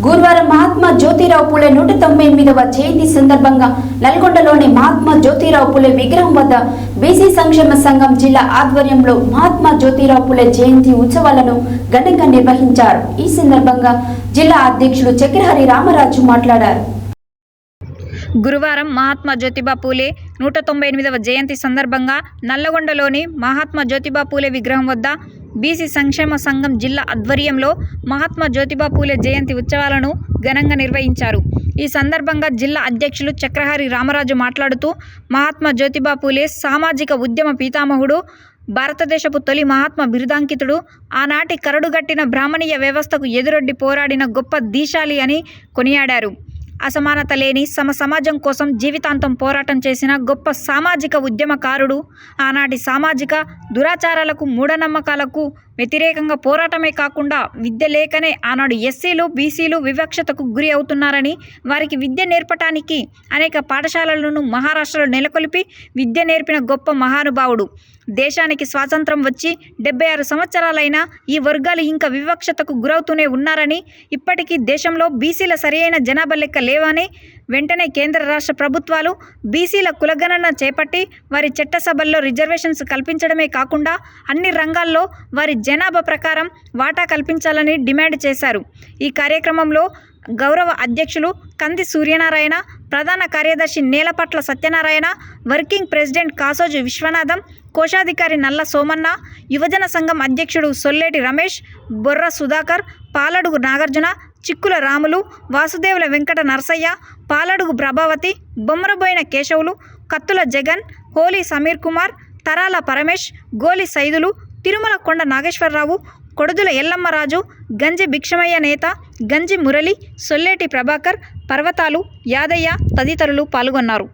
గురువారం మహాత్మా జ్యోతిరావు పూలే నూట తొంభై ఎనిమిదవ జయంతి సందర్భంగా నల్గొండలోని మహాత్మా జ్యోతిరావు పూలే విగ్రహం వద్ద బీసీ సంక్షేమ సంఘం జిల్లా ఆధ్వర్యంలో మహాత్మా జ్యోతిరావు పూలే జయంతి ఉత్సవాలను ఘనంగా నిర్వహించారు. ఈ సందర్భంగా జిల్లా అధ్యక్షులు చక్రహరి రామరాజు మాట్లాడారు. గురువారం మహాత్మా జ్యోతిబా పూలే నూట తొంభై ఎనిమిదవ జయంతి సందర్భంగా నల్లగొండలోని మహాత్మా జ్యోతిబా పూలే విగ్రహం వద్ద బీసీ సంక్షేమ సంఘం జిల్లా ఆధ్వర్యంలో మహాత్మా జ్యోతిబా పూలే జయంతి ఉత్సవాలను ఘనంగా నిర్వహించారు. ఈ సందర్భంగా జిల్లా అధ్యక్షులు చక్రహరి రామరాజు మాట్లాడుతూ మహాత్మా జ్యోతిబా పూలే సామాజిక ఉద్యమ పీతామహుడు భారతదేశపు తొలి మహాత్మా బిరుదాంకితుడు ఆనాటి కరడుగట్టిన బ్రాహ్మణీయ వ్యవస్థకు ఎదురొడ్డి పోరాడిన గొప్ప దీశాలి అని కొనియాడారు. అసమానత లేని సమ సమాజం కోసం జీవితాంతం పోరాటం చేసిన గొప్ప సామాజిక ఉద్యమకారుడు ఆనాటి సామాజిక దురాచారాలకు మూఢనమ్మకాలకు వ్యతిరేకంగా పోరాటమే కాకుండా విద్య లేకనే ఆనాడు ఎస్సీలు బీసీలు వివక్షతకు గురి అవుతున్నారని వారికి విద్య నేర్పటానికి అనేక పాఠశాలలను మహారాష్ట్రలో నెలకొల్పి విద్య నేర్పిన గొప్ప మహానుభావుడు. దేశానికి స్వాతంత్రం వచ్చి డెబ్బై ఆరు సంవత్సరాలైనా ఈ వర్గాలు ఇంకా వివక్షతకు గురవుతూనే ఉన్నారని ఇప్పటికీ దేశంలో బీసీల సరియైన జనాభా లెక్క లేవని వెంటనే కేంద్ర రాష్ట్ర ప్రభుత్వాలు బీసీల కులగణన చేపట్టి వారి చట్టసభల్లో రిజర్వేషన్స్ కల్పించడమే కాకుండా అన్ని రంగాల్లో వారి జనాభా ప్రకారం వాటా కల్పించాలని డిమాండ్ చేశారు. ఈ కార్యక్రమంలో గౌరవ అధ్యక్షులు కంది సూర్యనారాయణ ప్రధాన కార్యదర్శి నేలపట్ల సత్యనారాయణ వర్కింగ్ ప్రెసిడెంట్ కాసోజు విశ్వనాథం కోశాధికారి నల్ల సోమన్న యువజన సంఘం అధ్యక్షుడు సొల్లేటి రమేష్ బొర్ర సుధాకర్ పాలడుగు నాగార్జున చిక్కుల రాములు వాసుదేవుల వెంకట నరసయ్య పాలడుగు ప్రభావతి బొమ్మరబోయిన కేశవులు కత్తుల జగన్ హోలీ సమీర్ కుమార్ తరాల పరమేష్ గోలి సైదులు తిరుమల కొండ నాగేశ్వరరావు కొడుదుల ఎల్లమ్మరాజు గంజి భిక్షమయ్య నేత గంజి మురళి సొల్లేటి ప్రభాకర్ పర్వతాలు యాదయ్య తదితరులు పాల్గొన్నారు.